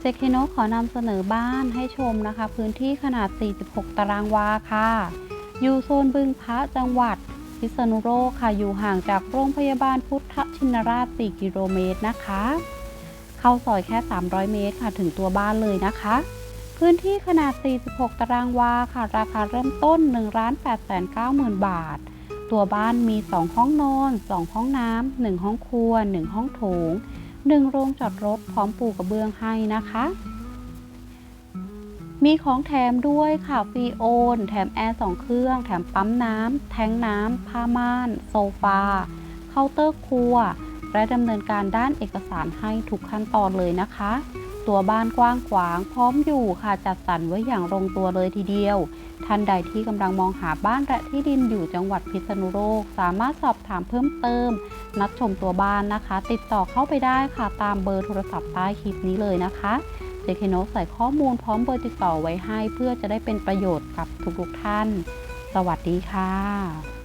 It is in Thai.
เจเคโนขอนำเสนอบ้านให้ชมนะคะ พื้นที่ขนาด 46 ตารางวาค่ะ อยู่โซนบึงพระจังหวัด พิษณุโลกค่ะ อยู่ห่างจากโรงพยาบาลพุทธชินราช 4 กิโลเมตรนะคะ เข้าซอยแค่ 300 เมตรค่ะถึงตัวบ้านเลยนะคะ พื้นที่ขนาด 46 ตารางวาค่ะ ราคาเริ่มต้น 1 8 9 0 0 0 0บาท ตัวบ้านมี 2 ห้องนอน 2 ห้องน้ำ 1 ห้องครัว 1 ห้องโถง หนึ่งโรงจอดรถพร้อมปูกระเบื้องให้นะคะ มีของแถมด้วยค่ะฟรีโอน แถมแอร์สองเครื่อง แถมปั๊มน้ำแทงน้ำผ้าม่าน โซฟา เคาน์เตอร์ครัว และดำเนินการด้านเอกสารให้ทุกขั้นตอนเลยนะคะ ตัวบ้านกว้างขวาง พร้อมอยู่ค่ะจัดสรรไว้อย่างลงตัวเลยทีเดียว ท่านใดที่กำลังมองหาบ้านและที่ดินอยู่จังหวัดพิษณุโลก สามารถสอบถามเพิ่มเติม นัดชมตัวบ้านนะคะ ติดต่อเข้าไปได้ค่ะตามเบอร์โทรศัพท์ใต้คลิปนี้เลยนะคะเจเคโนใส่ข้อมูลพร้อมเบอร์ติดต่อไว้ให้ เพื่อจะได้เป็นประโยชน์กับทุกๆท่าน สวัสดีค่ะ